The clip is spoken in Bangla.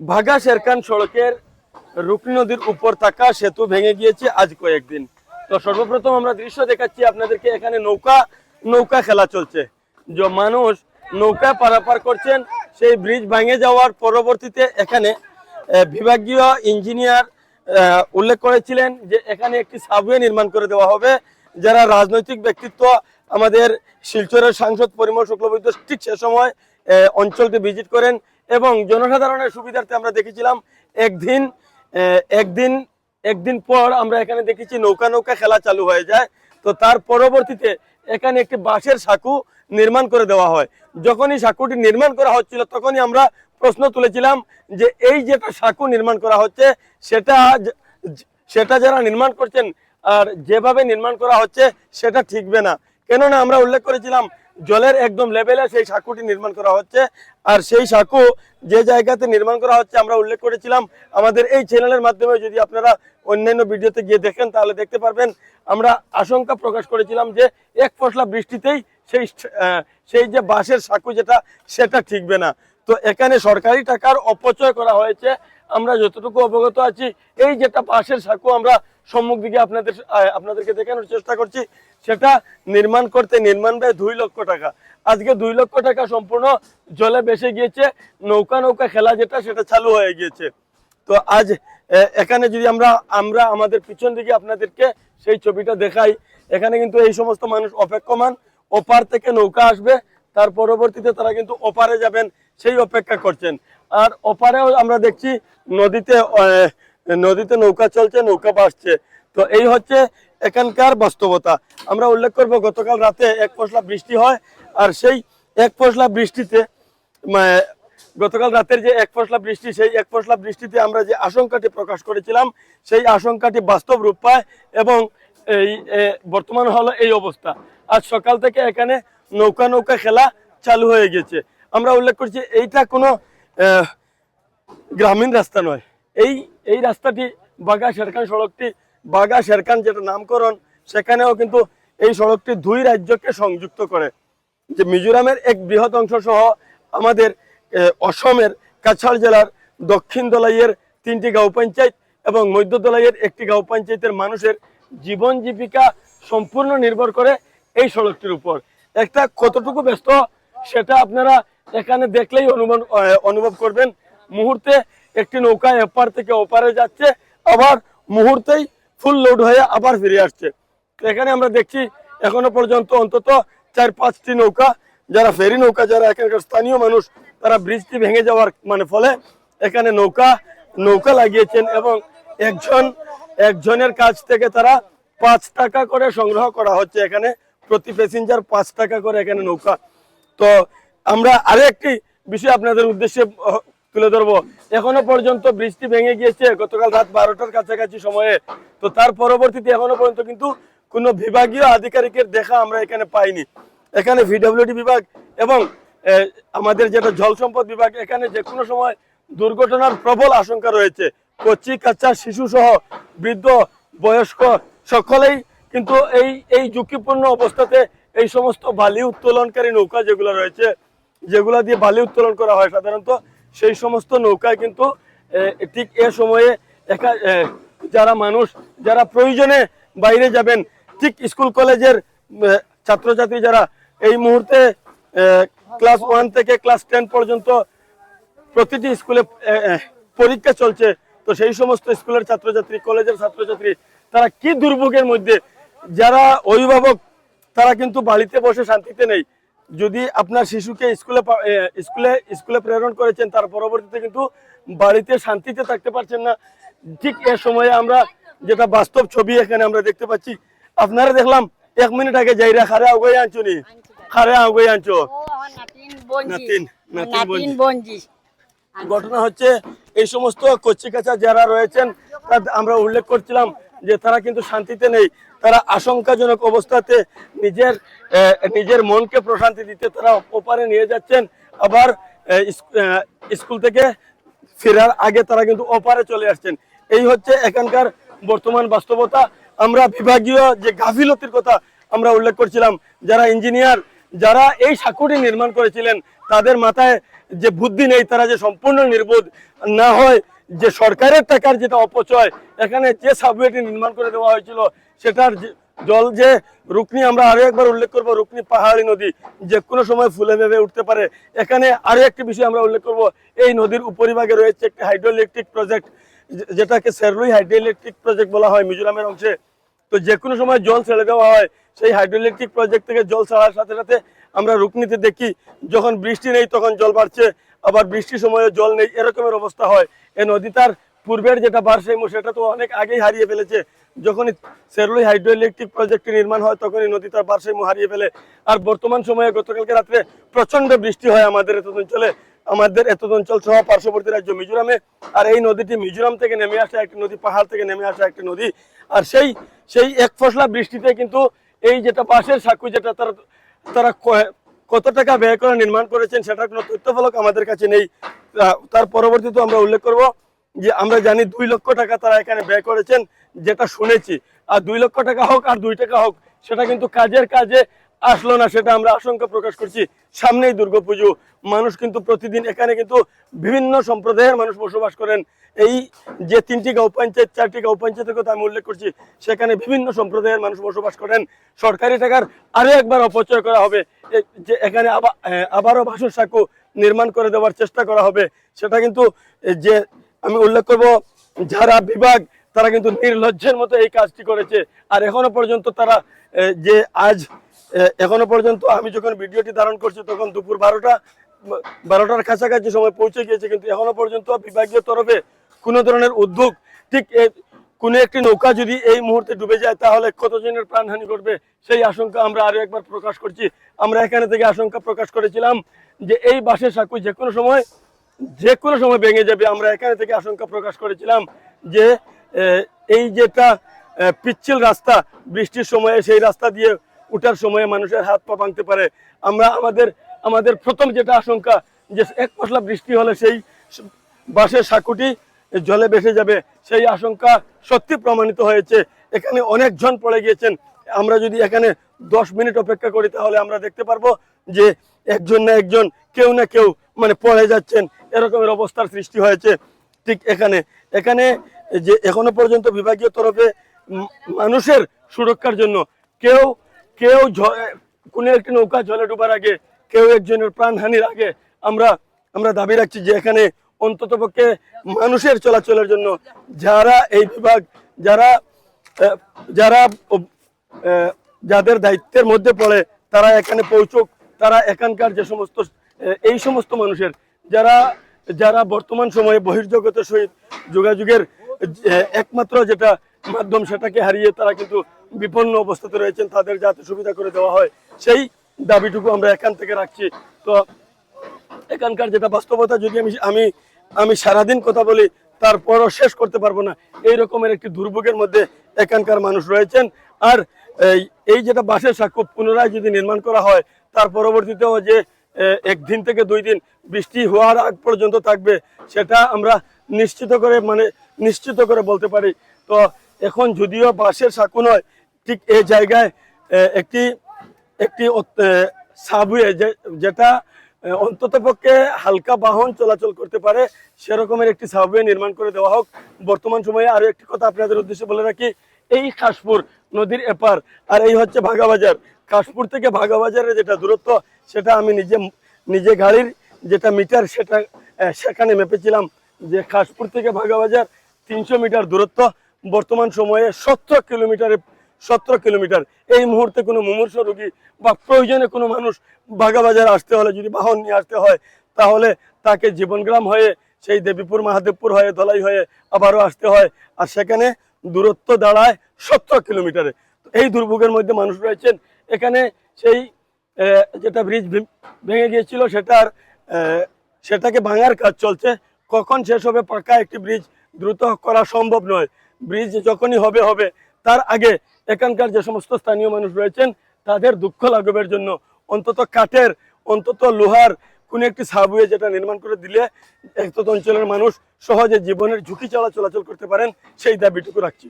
ভাগা শেরকান সড়কের রুকনি নদীর উপর থাকা সেতু ভেঙে গিয়েছে আজ কয়েকদিন। তো সর্বপ্রথম আমরা দৃশ্য দেখাচ্ছি, আপনাদেরকে এখানে নৌকা নৌকা খেলা চলছে। যে মানুষ নৌকা পারাপার করছেন, সেই ব্রিজ ভেঙে যাওয়ার পরবর্তীতে এখানে বিভাগীয় ইঞ্জিনিয়ার উল্লেখ করেছিলেন যে এখানে একটি সাবওয়ে নির্মাণ করে দেওয়া হবে, যারা রাজনৈতিক ব্যক্তিত্ব, আমাদের শিলচরের সাংসদ পরিমল শুক্লবৈদ্য ঠিক সে সময় অঞ্চলটি ভিজিট করেন। এবং জনসাধারণের সুবিধার্থে আমরা দেখেছিলাম একদিন একদিন একদিন পর আমরা এখানে দেখেছি নৌকা নৌকা খেলা চালু হয়ে যায়। তো তার পরবর্তীতে এখানে একটি বাঁশের সাঁকু নির্মাণ করে দেওয়া হয়। যখনই সাঁকুটি নির্মাণ করা হচ্ছিল, তখনই আমরা প্রশ্ন তুলেছিলাম যে এই যেটা সাঁকু নির্মাণ করা হচ্ছে, সেটা সেটা যারা নির্মাণ করছেন আর যেভাবে নির্মাণ করা হচ্ছে, সেটা ঠিকবে না। কেননা আমরা উল্লেখ করেছিলাম জলের একদম লেভেলে সেই সাঁকুটি নির্মাণ করা হচ্ছে। আর সেই সাঁকু যে জায়গাতে নির্মাণ করা হচ্ছে, আমরা উল্লেখ করেছিলাম আমাদের এই চ্যানেলের মাধ্যমে। যদি আপনারা অন্যান্য ভিডিওতে গিয়ে দেখেন, তাহলে দেখতে পারবেন। আমরা আশঙ্কা প্রকাশ করেছিলাম যে এক ফসলা বৃষ্টিতেই সেই সেই যে বাঁশের সাঁকু যেটা, সেটা ঠিকবে না। তো এখানে সরকারি টাকার অপচয় করা হয়েছে। আমরা যতটুকু অবগত আছি, এই যেটা বাঁশের সাঁকু আমরা সম্মুখ দিকে আপনাদের আপনাদেরকে দেখানোর চেষ্টা করছি। সেটা নির্মাণ করতে নির্মাণ ব্যয় দুই লক্ষ টাকা। আজকে দুই লক্ষ টাকা সম্পূর্ণ জলে ভেসে গিয়েছে। নৌকা নৌকা খেলা যেটা, সেটা চালু হয়ে গিয়েছে। তো আজ এখানে যদি আমরা আমরা আমাদের পিছন দিকে আপনাদেরকে সেই ছবিটা দেখাই। এখানে কিন্তু এই সমস্ত মানুষ অপেক্ষমান। ওপার থেকে নৌকা আসবে। তার পরবর্তীতে তারা কিন্তু ওপারে যাবেন। সেই অপেক্ষা করছেন। আর ওপারেও আমরা দেখছি নদীতে নদীতে নৌকা চলছে, নৌকা ভাসছে। তো এই হচ্ছে এখানকার বাস্তবতা। আমরা উল্লেখ করব, গতকাল রাতে এক পশলা বৃষ্টি হয়, আর সেই এক পশলা বৃষ্টিতে গতকাল রাতের যে এক পশলা বৃষ্টি, সেই এক পশলা বৃষ্টিতে আমরা যে আশঙ্কাটি প্রকাশ করেছিলাম, সেই আশঙ্কাটি বাস্তব রূপ পায় এবং এই বর্তমান হলো এই অবস্থা। আজ সকাল থেকে এখানে নৌকা নৌকা খেলা চালু হয়ে গেছে। আমরা উল্লেখ করছি, এইটা কোনো গ্রামীণ রাস্তা নয়। এই এই রাস্তাটি বাগা শেরখান সড়কটি বাগা শেরখান যেটা নামকরণ, সেখানেও কিন্তু এই সড়কটি দুই রাজ্যকে সংযুক্ত করে। যে মিজোরামের এক বৃহৎ অংশ সহ আমাদের অসমের কাছাড় জেলার দক্ষিণ দলাইয়ের তিনটি গাঁও পঞ্চায়েত এবং মধ্য দলাইয়ের একটি গাঁও পঞ্চায়েতের মানুষের জীবন জীবিকা সম্পূর্ণ নির্ভর করে এই সড়কটির উপর। একটা কতটুকু ব্যস্ত, সেটা আপনারা এখানে দেখলেই অনুমান অনুভব করবেন। মুহূর্তে একটি নৌকা এপার থেকে ওপারে যাচ্ছে, আবার মুহূর্তেই ফুল লোড হয়ে আবার ফিরে আসছে। এখানে আমরা দেখছি এখনও পর্যন্ত অন্তত চার পাঁচটি নৌকা, যারা ফেরি নৌকা, যারা এখানকার স্থানীয় মানুষ, তারা ব্রিজটি ভেঙে যাওয়ার মানে ফলে এখানে নৌকা নৌকা লাগিয়েছেন এবং একজন, একজনের কাছ থেকে তারা পাঁচ টাকা করে সংগ্রহ করা হচ্ছে এখানে, প্রতি প্যাসেঞ্জার পাঁচ টাকা করে এখানে নৌকা। তো আমরা আরেকটি বিষয় আপনাদের উদ্দেশ্যে তুলে ধরবো। এখনও পর্যন্ত বৃষ্টি ভেঙে গিয়েছে। গতকাল রাত বারোটার কাছাকাছি সময়ে। তো তার পরবর্তীতে এখনও পর্যন্ত কিন্তু কোনো বিভাগীয় আধিকারিকের দেখা আমরা এখানে পাইনি। এখানে ভিডব্লিউডি বিভাগ এবং আমাদের যেটা জল সম্পদ বিভাগ, এখানে যে কোনো সময় দুর্ঘটনার প্রবল আশঙ্কা রয়েছে। কচি কাচ্চা শিশু সহ বৃদ্ধ, বয়স্ক সকলেই কিন্তু এই এই ঝুঁকিপূর্ণ অবস্থাতে এই সমস্ত বালি উত্তোলনকারী নৌকা যেগুলো রয়েছে, যেগুলা দিয়ে বালি উত্তোলন করা হয় সাধারণত সেই সমস্ত নৌকায় কিন্তু ঠিক এ সময়ে একা যারা মানুষ, যারা প্রয়োজনে বাইরে যাবেন, ঠিক স্কুল, কলেজের ছাত্রছাত্রী যারা এই মুহূর্তে ক্লাস ওয়ান থেকে ক্লাস টেন পর্যন্ত প্রতিটি স্কুলে পরীক্ষা চলছে, তো সেই সমস্ত স্কুলের ছাত্রছাত্রী, কলেজের ছাত্রছাত্রী, তারা কি দুর্ভোগের মধ্যে, যারা অভিভাবক, তারা কিন্তু বাড়িতে বসে শান্তিতে নেই। যদি আপনার শিশুকে স্কুলে স্কুলে স্কুলে প্রেরণ করেছেন তার পরবর্তীতে কিন্তু বাড়িতে শান্তিতে থাকতে পারছেন না। ঠিক এ সময়ে আমরা যেটা বাস্তব ছবি এখানে আমরা দেখতে পাচ্ছি আপনারা দেখলাম এক মিনিট আগে যাইরা খারে আগুয়ে আনছো নি খারে আগুয়ে আনছো। ঘটনা হচ্ছে এই সমস্ত কচি কাচা যারা রয়েছেন আমরা উল্লেখ করছিলাম যে তারা কিন্তু শান্তিতে নেই। তারা আশঙ্কাজনক অবস্থাতে নিজের নিজের মনকে প্রশান্তি দিতে তারা ওপারে নিয়ে যাচ্ছেন। আবার স্কুল থেকে ফেরার আগে তারা কিন্তু ওপারে চলে আসছেন। এই হচ্ছে এখানকার বর্তমান বাস্তবতা। আমরা বিভাগীয় যে গাফিলতির কথা আমরা উল্লেখ করছিলাম, যারা ইঞ্জিনিয়ার, যারা এই সাঁকুটি নির্মাণ করেছিলেন, তাদের মাথায় যে বুদ্ধি নেই, তারা যে সম্পূর্ণ নির্বোধ না হয় যে সরকারের টাকার যেটা অপচয়, এখানে যে সাবওয়েটি নির্মাণ করে দেওয়া হয়েছিল, সেটার জল যে রুকনি, আমরা আরও একবার উল্লেখ করব, রুকনি পাহাড়ি নদী, যে কোনো সময় ফুলে ভেবে উঠতে পারে। এখানে আরও একটি বিষয় আমরা উল্লেখ করব, এই নদীর উপরিভাগে রয়েছে একটি হাইড্রোইলেকট্রিক প্রজেক্ট যেটাকে সেরলুই হাইড্রোইলেকট্রিক প্রজেক্ট বলা হয় মিজোরামের অংশে। তো যে কোনো সময় জল ছেড়ে দেওয়া হয়, সেই হাইড্রোইলেকট্রিক প্রজেক্ট থেকে জল ছাড়ার সাথে সাথে আমরা রুকনিতে দেখি, যখন বৃষ্টি নেই তখন জল বাড়ছে। আবার বৃষ্টির সময়ে জল নেই, এরকমের অবস্থা হয়। এই নদী তার পূর্বের যেটা ভারসাম্য, সেটা তো অনেক আগেই হারিয়ে ফেলেছে। যখনই সেরলুই হাইড্রো ইলেকট্রিক প্রজেক্টটি নির্মাণ হয়, তখনই নদী তার ভারসাম্য হারিয়ে ফেলে। আর বর্তমান সময়ে গতকালকে রাত্রে প্রচণ্ড বৃষ্টি হয় আমাদের এত অঞ্চলে। আমাদের এত অঞ্চল সহ পার্শ্ববর্তী রাজ্য মিজোরামে। আর এই নদীটি মিজোরাম থেকে নেমে আসা একটি নদী, পাহাড় থেকে নেমে আসা একটি নদী। আর সেই সেই এক ফসলা বৃষ্টিতে কিন্তু এই যেটা পাশের সাঁকু যেটা তারা তারা কত টাকা ব্যয় করে নির্মাণ করেছেন সেটার কোনো তথ্যফলক আমাদের কাছে নেই। তার পরবর্তীতে আমরা উল্লেখ করব যে আমরা জানি দুই লক্ষ টাকা তারা এখানে ব্যয় করেছেন, যেটা শুনেছি। আর দুই লক্ষ টাকা হোক আর দুই টাকা হোক, সেটা কিন্তু কাজের কাজে আসলো না সেটা আমরা আশঙ্কা প্রকাশ করছি। সামনেই দুর্গাপুজো মানুষ কিন্তু প্রতিদিন এখানে কিন্তু বিভিন্ন সম্প্রদায়ের মানুষ বসবাস করেন। এই যে তিনটি গাঁও পঞ্চায়েত, চারটি গাঁও পঞ্চায়েতের কথা আমি উল্লেখ করছি, সেখানে বিভিন্ন সম্প্রদায়ের মানুষ বসবাস করেন। সরকারি টাকার আরও একবার অপচয় করা হবে। যে এখানে আবার আবারও ভাষণ সাঁকু নির্মাণ করে দেওয়ার চেষ্টা করা হবে। সেটা কিন্তু যে আমি উল্লেখ করব, যারা বিভাগ, তারা কিন্তু নির্লজ্জের মতো এই কাজটি করেছে। আর এখনও পর্যন্ত তারা যে আজ এখনও পর্যন্ত আমি যখন ভিডিওটি ধারণ করছি, তখন দুপুর বারোটা বারোটার কাছাকাছি সময় পৌঁছে গিয়েছে, কিন্তু এখনও পর্যন্ত বিভাগীয় তরফে কোনো ধরনের উদ্যোগ, ঠিক কোনো একটি নৌকা যদি এই মুহূর্তে ডুবে যায়, তাহলে কতজনের প্রাণহানি ঘটবে? সেই আশঙ্কা আমরা আরও একবার প্রকাশ করছি। আমরা এখানে থেকে আশঙ্কা প্রকাশ করেছিলাম যে এই বাসের সাঁকু যে কোনো সময়, যে কোনো সময় ভেঙে যাবে। আমরা এখানে থেকে আশঙ্কা প্রকাশ করেছিলাম যে এই যেটা পিচ্ছিল রাস্তা, বৃষ্টির সময়ে সেই রাস্তা দিয়ে উঠার সময়ে মানুষের হাত পা ভাঙতে পারে। আমরা আমাদের আমাদের প্রথম যেটা আশঙ্কা, যে এক পশলা বৃষ্টি হলে সেই বাঁশের সাঁকুটি জলে ভেসে যাবে, সেই আশঙ্কা সত্যি প্রমাণিত হয়েছে। এখানে অনেকজন পড়ে গিয়েছেন। আমরা যদি এখানে দশ মিনিট অপেক্ষা করি, তাহলে আমরা দেখতে পারব যে একজন না একজন কেউ না কেউ মানে পড়ে যাচ্ছেন। এরকমের অবস্থার সৃষ্টি হয়েছে ঠিক এখানে। এখানে যে এখনও পর্যন্ত বিভাগীয় তরফে মানুষের সুরক্ষার জন্য কেউ কেউ কোনো একটি নৌকা জলে ডুবার আগে, কেউ একজনের প্রাণহানির আগে আমরা আমরা দাবি রাখছি যে এখানে অন্ততপক্ষে মানুষের চলাচলের জন্য যারা এই বিভাগ, যারা যারা যাদের দায়িত্বের মধ্যে পড়ে, তারা এখানে পৌঁছুক, তারা এখানকার যে সমস্ত এই সমস্ত মানুষের, যারা যারা বর্তমান সময়ে বহির্জগতের সহিত যোগাযোগের একমাত্র যেটা মাধ্যম সেটাকে হারিয়ে তারা কিন্তু বিপন্ন অবস্থাতে রয়েছেন, তাদের যাতে সুবিধা করে দেওয়া হয়, সেই দাবিটুকু আমরা এখান থেকে রাখছি। তো এখানকার যেটা বাস্তবতা, যদি আমি আমি আমি সারাদিন কথা বলি, তারপরও শেষ করতে পারব না। এই রকমের একটি দুর্ভোগের মধ্যে এখানকার মানুষ রয়েছেন। আর এই যেটা বাসের সাক্ষ্য পুনরায় যদি নির্মাণ করা হয়, তার পরবর্তীতেও যে একদিন থেকে দুই দিন বৃষ্টি হওয়ার আগ পর্যন্ত থাকবে, সেটা আমরা নিশ্চিত করে মানে নিশ্চিত করে বলতে পারি। তো এখন যদিও বাসের সাঁকু নয় ঠিক এই জায়গায় একটি একটি সাবওয়ে যেটা অন্তত পক্ষে হালকা বাহন চলাচল করতে পারে, সেরকমের একটি সাবওয়ে নির্মাণ করে দেওয়া হোক। বর্তমান সময়ে আরও একটি কথা আপনাদের উদ্দেশ্যে বলে রাখি, এই খাসপুর নদীর এপার, আর এই হচ্ছে ভাগাবাজার। কাশপুর থেকে ভাগাবাজারের যেটা দূরত্ব, সেটা আমি নিজে নিজে গাড়ির যেটা মিটার, সেটা সেখানে মেপেছিলাম যে খাসপুর থেকে ভাগাবাজার তিনশো মিটার দূরত্ব। বর্তমান সময়ে সতেরো কিলোমিটারে সতেরো কিলোমিটার। এই মুহূর্তে কোনো মুমূর্ষ রোগী বা প্রয়োজনে কোনো মানুষ বাগাবাজার আসতে হলে যদি বাহন নিয়ে আসতে হয়, তাহলে তাকে জীবনগ্রাম হয়ে সেই দেবীপুর, মহাদেবপুর হয়ে, ধলাই হয়ে আবারও আসতে হয়। আর সেখানে দূরত্ব দাঁড়ায় সতেরো কিলোমিটারে। এই দুর্ভোগের মধ্যে মানুষ রয়েছেন। এখানে সেই যেটা ব্রিজ ভেঙে গিয়েছিল সেটার সেটাকে ভাঙার কাজ চলছে। কখন শেষ হবে পাকা একটি ব্রিজ দ্রুত করা সম্ভব নয়। ব্রিজ যখনই হবে হবে তার আগে এখানকার যে সমস্ত স্থানীয় মানুষ রয়েছেন, তাদের দুঃখ লাঘবের জন্য অন্তত কাঠের, অন্তত লোহার কোন একটি সাবওয়ে যেটা নির্মাণ করে দিলে এত অঞ্চলের মানুষ সহজে জীবনের ঝুঁকি চলা চলাচল করতে পারেন, সেই দাবিটুকু রাখছি।